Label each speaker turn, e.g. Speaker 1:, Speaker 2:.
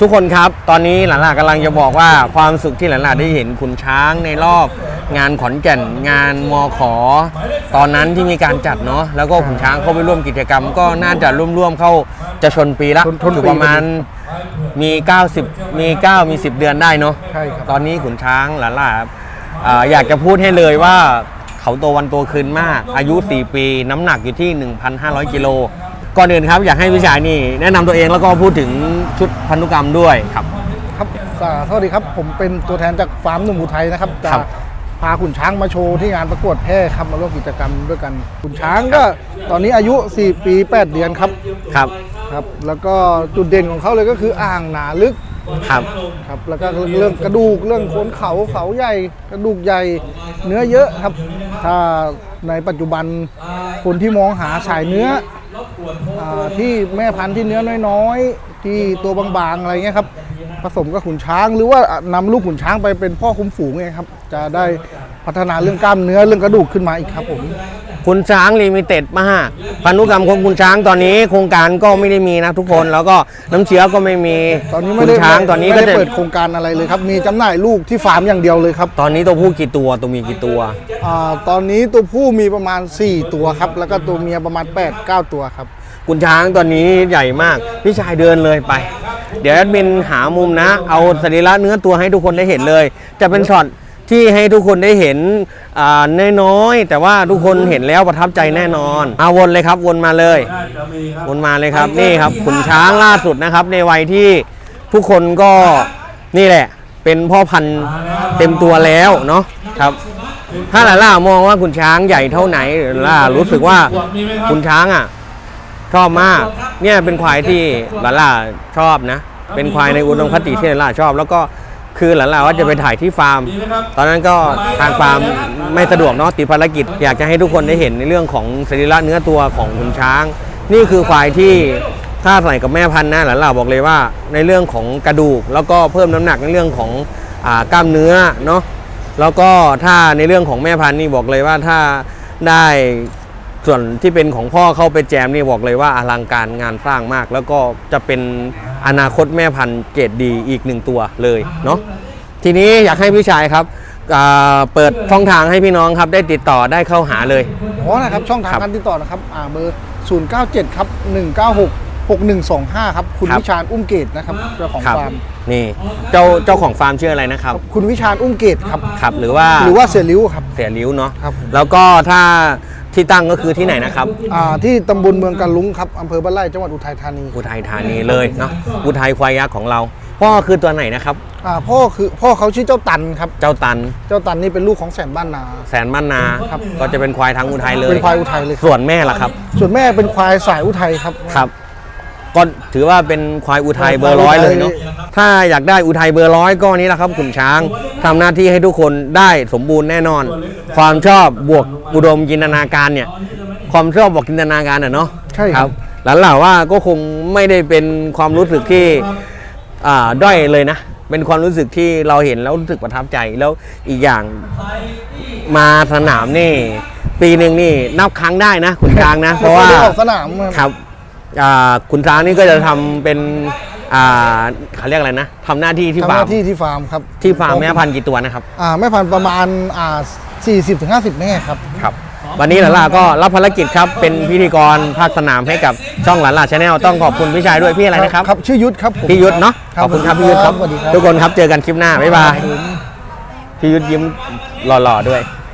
Speaker 1: ทุกคนครับ ตอนนี้หลานๆกำลังจะบอกว่าความสุขที่หลานๆได้เห็นขุนช้างในรอบ งานขอนแก่นงานมอขอ ตอนนั้นที่มีการจัดเนาะแล้วก็ขุนช้างเข้าไปร่วมกิจกรรม ก็น่าจะร่วมๆเข้าจะชนปีละ
Speaker 2: ชนชนปี
Speaker 1: อยู่ประมาณมี 90 มี 9 มี 10 เดือนได้เนาะ
Speaker 2: ใช่ครับ
Speaker 1: ตอนนี้ขุนช้างหลานๆครับอ่าอยากจะพูดให้เลยว่าเขาโตวันโตคืนมาก อายุ 4 ปี น้ำหนักอยู่ที่ 1,500 กิโล ก่อนอื่นครับอยากให้พี่ชายนี่แนะนำตัวเองแล้วก็พูดถึงชุดพันธุกรรมด้วยครับ
Speaker 2: ครับอ่าสวัสดีครับ ผมเป็นตัวแทนจากฟาร์มหนุ่มอุทัยนะครับจะ
Speaker 1: ครับ
Speaker 2: พาขุนช้างมาโชว์ที่งานประกวดแพร่ครับมาร่วมกิจกรรมด้วยกันขุนช้างก็ตอนนี้อายุ 4 ปี 8 เดือนครับ
Speaker 1: ครับ
Speaker 2: ครับ แล้วก็จุดเด่นของเขาเลยก็คืออ่างหนาลึก
Speaker 1: ครับ
Speaker 2: ครับแล้วก็เรื่องกระดูกเรื่องโคนเขาเขาใหญ่ กระดูกใหญ่เนื้อเยอะครับ ถ้าในปัจจุบันคนที่มองหาสายเนื้อ อาที่แม่พันธุ์ที่เนื้อน้อยๆ ที่ตัวบางๆอะไรเงี้ยครับผสมกับขุนช้างหรือว่านำลูกขุนช้างไปเป็นพ่อคุ้มฝูงไงครับ จะได้พัฒนาเรื่องกล้ามเนื้อเรื่องกระดูกขึ้นมาอีกครับผม
Speaker 1: คุณช้างลิมิเต็ดมากพันธุกรรมของคุณช้างตอนนี้โครงการก็ไม่ได้มีนะทุกคนแล้วก็น้ำเชื้อก็ไม่มี
Speaker 2: ตอนนี้
Speaker 1: คุ
Speaker 2: ไม่
Speaker 1: ณ
Speaker 2: ได้
Speaker 1: ช้างตอนนี้
Speaker 2: ไม่
Speaker 1: ก็
Speaker 2: ได้
Speaker 1: จะ
Speaker 2: เปิดโครงการอะไรเลยครับ มีจำหน่ายลูกที่ฟาร์มอย่างเดียวเลยครับ
Speaker 1: ตอนนี้ตัวผู้กี่ตัวตัวเมียกี่ตัว
Speaker 2: อาตอนนี้ตัวผู้มีประมาณ 4 ตัวครับ แล้วก็ตัวเมียประมาณ 8 9 ตัวครับ
Speaker 1: คุณช้างตอนนี้ใหญ่มาก พี่ชายเดินเลยไป เดี๋ยวแอดมินหามุมนะ เอาสรีระเนื้อตัวให้ทุกคนได้เห็นเลย จะเป็นช็อต ที่ให้ทุกคนได้เห็นอ่าน้อยๆแต่ว่าทุกคนเห็นแล้วประทับใจแน่นอนเอาวนเลยครับวนมาเลย วนมาเลยครับนี่ครับขุนช้างล่าสุดนะครับ ในวัยที่ทุกคนก็นี่แหละ เป็นพ่อพันธุ์เต็มตัวแล้วเนาะครับ ถ้าหลาล่ามองว่าขุนช้างใหญ่เท่าไหนหรือล่ารู้สึกว่าขุนช้างอะชอบมาก เนี่ยเป็นควายที่หลานล่าชอบนะ เป็นควายในอุดมคติที่หลานล่าชอบแล้วก็ คือหลานล่าว่าจะไปถ่ายที่ฟาร์ม ตอนนั้นก็ทางฟาร์มไม่สะดวกเนาะติดภารกิจ อยากจะให้ทุกคนได้เห็นในเรื่องของสรีระเนื้อตัวของขุนช้าง นี่คือควายที่ถ้าใส่กับแม่พันธุ์นะหลานล่าบอกเลยว่าในเรื่องของกระดูก แล้วก็เพิ่มน้ำหนักในเรื่องของอ่ากล้ามเนื้อเนาะแล้วก็ถ้าในเรื่องของแม่พันธุ์นี่บอกเลยว่าถ้าได้ส่วนที่เป็นของพ่อเข้าไปแจมนี่บอกเลยว่าอลังการงานสร้างมาก แล้วก็จะเป็น อนาคตแม่พันธุ์เกรดดีอีกหนึ่งตัวเลยเนาะทีนี้อยากให้พี่ชายครับอ่าเปิดช่องทางให้พี่น้องครับได้ติดต่อได้เข้าหาเลย
Speaker 2: อ๋อนะครับช่องทาง
Speaker 1: ครับ
Speaker 2: การติดต่อนะครับอ่าเบอร์ 097 ครับ 196 6125 ครับคุณ
Speaker 1: ครับ
Speaker 2: วิชาญอุ้มเกตนะครับเจ้าของ
Speaker 1: ครับ
Speaker 2: ฟาร์ม
Speaker 1: นี่เจ้าเจ้าของฟาร์มชื่ออะไรนะครับ
Speaker 2: คุณวิชาญอุ้มเกตครับ
Speaker 1: ครับหรือว่า
Speaker 2: หรือว่าเสียริ้วครับ
Speaker 1: เสียริ้วเนาะ
Speaker 2: ครับ
Speaker 1: แล้วก็ถ้า ที่ตั้งก็คือที่ไหนนะครับ
Speaker 2: อ่าที่ตำบลเมืองกันลุงครับอำเภอบ้านไร่จังหวัดอุทัยธานี
Speaker 1: อุทัยธานีเลยเนาะอุทัยควายยักษ์ของเรา พ่อคือตัวไหนนะครับ
Speaker 2: อ่าพ่อคือพ่อเขาชื่อเจ้าตันครับ
Speaker 1: เจ้าตัน
Speaker 2: เจ้าตันนี่เป็นลูกของแสนบ้านนา
Speaker 1: แสนบ้านนา
Speaker 2: ครับ
Speaker 1: ก็จะเป็นควายทางอุทัยเลย
Speaker 2: เป็นควายอุทัยเลยครับ
Speaker 1: ส่วนแม่ล่ะครับ
Speaker 2: ส่วนแม่เป็นควายสายอุทัยครับ
Speaker 1: ครับ ก็ถือว่าเป็นควายอุทัยเบอร์ร้อยเลยเนาะ
Speaker 2: อุทัย
Speaker 1: ถ้าอยากได้อุทัยเบอร์ร้อยก็นี้แหละครับขุนช้างทำหน้าที่ให้ทุกคนได้สมบูรณ์แน่นอน ความชอบบวกอุดมจินตนาการเนี่ยความชอบบวกจินตนาการอะเนาะ
Speaker 2: ใช่ครับ
Speaker 1: หลานเหล่าว่าก็คงไม่ได้เป็นความรู้สึกที่อ่าด้อยเลยนะเป็นความรู้สึกที่เราเห็นแล้วรู้สึกประทับใจแล้วอีกอย่างมาสนามนี่ ปีหนึ่งนี่นับครั้งได้นะขุนช้างนะ เพราะว่า
Speaker 2: ไม่ได้ออกสนาม
Speaker 1: ครับ อ่าขุนช้างนี่ก็จะทำเป็นอ่าเขาเรียกอะไรนะทำหน้าที่ที่
Speaker 2: ทำห
Speaker 1: ฟาร์ม
Speaker 2: น้าที่ที่ฟาร์มครับ
Speaker 1: ที่ฟาร์มแม่พันธุ์กี่ตัวนะครับ
Speaker 2: อ่าแม่พันธุ์ประมาณอ่า40ถึง50แม่ครับ
Speaker 1: ครับวันนี้หลานล่าก็รับภารกิจครับ เป็นพิธีกรภาคสนามให้กับช่องหลานล่าชาแนลต้องขอบคุณพี่ชายด้วยพี่อะไรนะครับ
Speaker 2: ครับชื่อยุทธครับผม
Speaker 1: พี่ยุทธเนาะ
Speaker 2: ครับ
Speaker 1: ขอบคุณครับพี่ยุทธครับ
Speaker 2: สวัสดีครับ
Speaker 1: ทุกคนครับเจอกันคลิปหน้าบ๊ายบายพี่ยุทธยิ้มหล่อๆด้วย
Speaker 2: ค